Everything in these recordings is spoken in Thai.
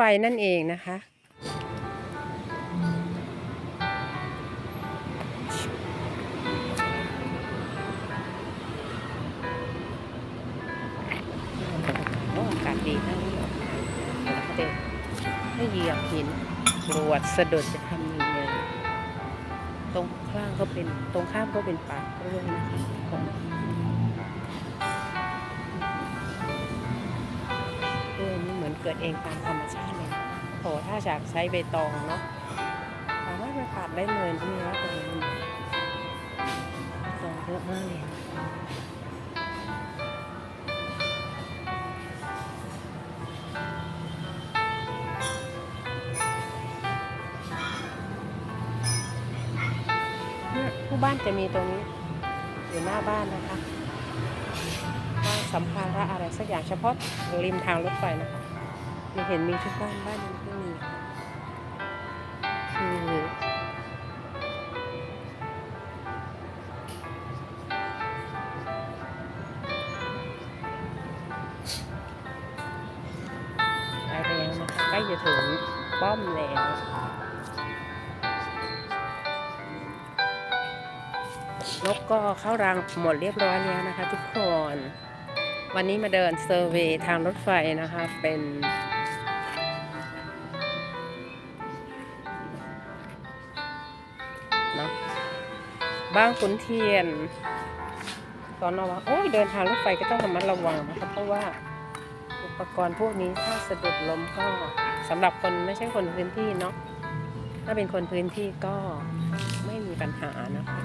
ฟนั่นเองนะคะ โอ้อากาศดีมากเลยแล้วก็เดินให้เหยียบหินกรวดสะดุดจะทำยังไงตรงข้างก็เป็นตรงข้ามก็เป็นป่ากล้วยนะคะโอ้ยนี่เหมือนเกิดเองตามธรรมชาติ โหถ้าจากใช้ใบตองเนาะสามารถมาตัดได้เลยที่นี่นะตรงนี้ตองเยอะมากเลยนะเนี่ยผู้บ้านจะมีตรงนี้อยู่หน้าบ้านนะคะบ้านสัมภาระอะไรสักอย่างเฉพาะริมทางรถไฟนะคะ มีเห็นมีทุกบ้านบ้านนี้ก็มีคือไปแล้วนะคะใกล้จะถึงป้อมแล้วนกก็เข้ารังหมดเรียบร้อยแล้วนะคะทุกคน วันนี้มาเดินเซอร์เวย์ทางรถไฟนะคะเป็น เนาะบางขุนเทียนตอนเราว่าโอ้ยเดินทางรถไฟก็ต้องระมัดระวังนะคะเพราะว่าอุปกรณ์พวกนี้ถ้าสะดุดล้มก็สำหรับคนไม่ใช่คนพื้นที่เนาะถ้าเป็นคนพื้นที่ก็ไม่มีปัญหานะคะ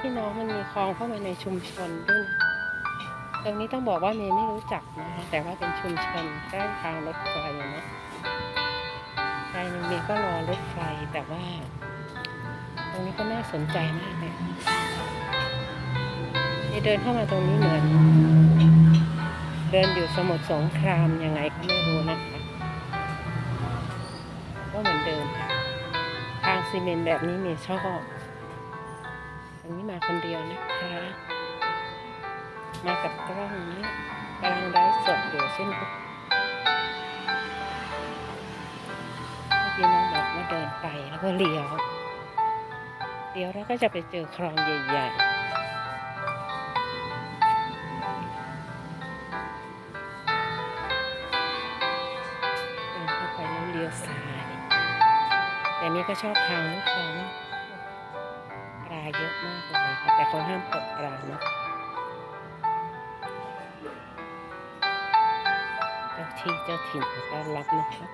พี่น้องมันมีคลองเข้ามาในชุมชนด้วยตรงนี้ต้องบอกว่าเมย์ไม่รู้จักนะคะแต่ว่าเป็นชุมชนใกล้ทางรถไฟนะ ใจหนึงเมย์ก็รอรถไฟแต่ว่า ตรงนี้ก็น่าสนใจมากเลยเมย์เดินเข้ามาตรงนี้เหมือน เดินอยู่สมุทรสงครามยังไงก็ไม่รู้นะคะก็เหมือนเดิมค่ะทางซีเมนต์แบบนี้เมย์ชอบวันนี้มาคนเดียวนะคะ มากับกล้องนี้กำลังไลฟ์สดอยู่เช่นกัน เดินไปแล้วก็เลี้ยวเลี้ยวแล้วก็จะไปเจอคลองใหญ่ๆเดินเข้าไปแล้วเลี้ยวซ้ายแต่นี่ก็ชอบทางรถไฟมาปลาเยอะมากเลยค่ะแต่เขาห้ามตกปลาเนาะเจ้าที่เจ้าถิ่นต้อนรับนะคะ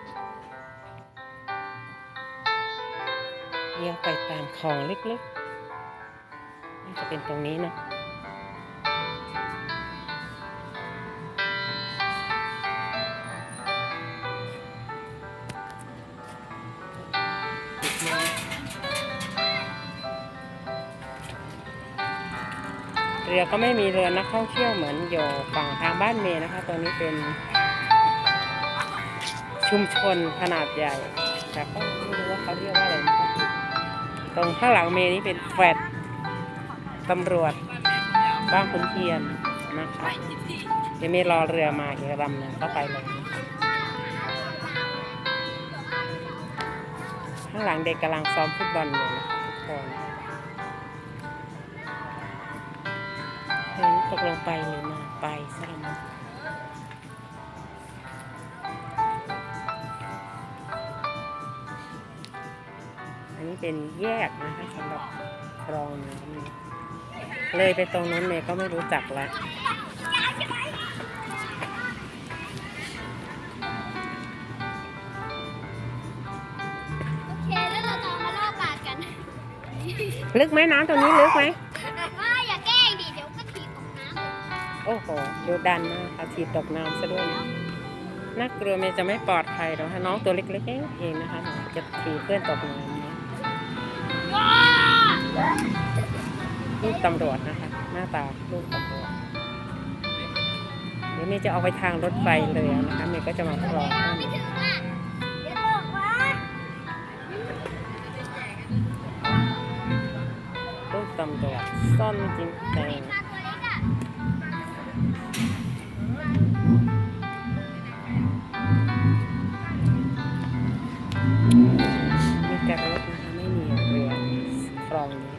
เลี้ยวไปตามคลองเล็กๆน่าจะเป็นตรงนี้นะเรือก็ไม่มีเรือนักท่องเที่ยวเหมือนอยู่ฝั่งทางบ้านเมย์นะคะ ตรงนี้เป็นชุมชนขนาดใหญ่ แต่ก็ไม่รู้ว่าเขาเรียกว่าอะไรนะคะ ตรงข้างหลังเมย์นี้เป็นแฟลตตำรวจบ้านขุนเทียนนะคะเดี๋ยวเมย์รอเรือมาอีกลำหนึ่งก็ไปเลยข้างหลังเด็กกำลังซ้อมฟุตบอลอยู่นะคะทุกคนเฮ้ยตกลงไปหรือมาไปซะแล้ เป็นแยกนะคะสำหรับคลองน้ำนะเลยไปตรงนู้นเมย์ก็ไม่รู้จักแล้วโอเคแล้วเราจะมาล่อบาดกันลึกไหมน้ำตรงนี้ลึกไหมว่าอย่าแกล้งดิเดี๋ยวก็ถีบตกน้ำเลยโอ้โหดูดันมากค่ะทีบตกน้ำซะด้วยนะน่ากลัวเมย์จะไม่ปลอดภัยหรอกถ้าน้องตัวเล็กๆเองนะคะจะถีบเพื่อนตกน้ำนะ ลูกตำรวจนะคะ หน้าตาลูกตำรวจเดี๋ยวเมย์จะเอาไปทางรถไฟเลยนะคะเมย์ก็จะมาคลองให้ไม่ถึงอะเดี๋ยวตกวะลูกตำรวจซ่อนจริงแต่ ลองนี้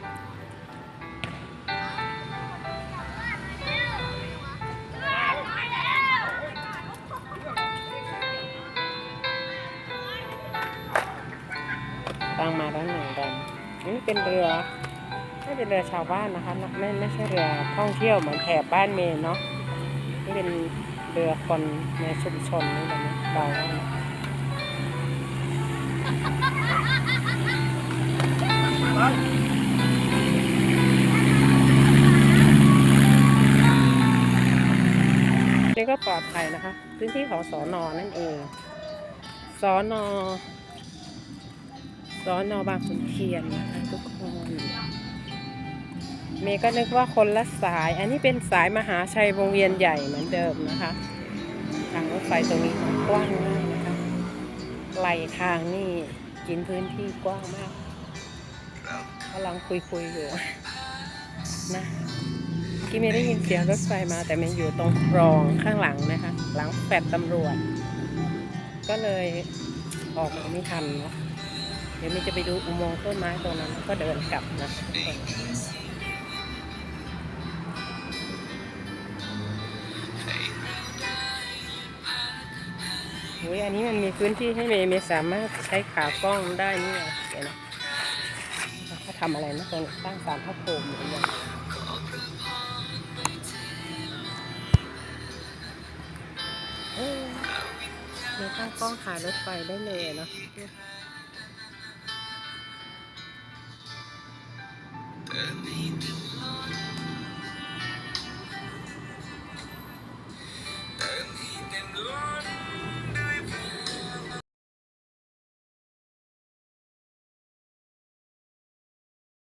ตั้งมาด้านหนึ่งดำนนี่เป็นเรือไม่เป็นเรือชาวบ้านนะคะไม่ไม่ใช่เรือท่องเที่ยวเหมือนแถบบ้านเมย์เนาะนี่เป็นเรือคนในชุมชนนี่แหละนะเบาว่า พื้นที่ของสอนอนั่นเองสอนอสอนอบางขุนเทียนนะคะทุกคนเมย์ก็นึกว่าคนละสาย อันนี้เป็นสายมหาชัยวงเวียนใหญ่เหมือนเดิมนะคะ ทางรถไฟตรงนี้กว้างมากนะคะไหลทางนี่กินพื้นที่กว้างมากกำลังคุยคุยๆอยู่นะ ที่ไม่ได้ยินเสียงรถไฟมาแต่มันอยู่ตรงคลองข้างหลังนะคะ หลังแฟดตำรวจ ก็เลยออกมาไม่ทันเนะเดี๋ยวมีจะไปดูอุโมงค์ต้นไม้ตรงนั้นแล้วก็เดินกลับนะทุกคนอุ้ยอันนี้มันมีพื้นที่ให้เมย์เมย์สามารถใช้ขากล้องได้นี่ไงเดี๋ยวนะเขาทำอะไรนะตรงนี้งสารพระภูมิหรือยัง เมย์ตั้งกล้องถ่ายรถไฟได้เลยเนาะ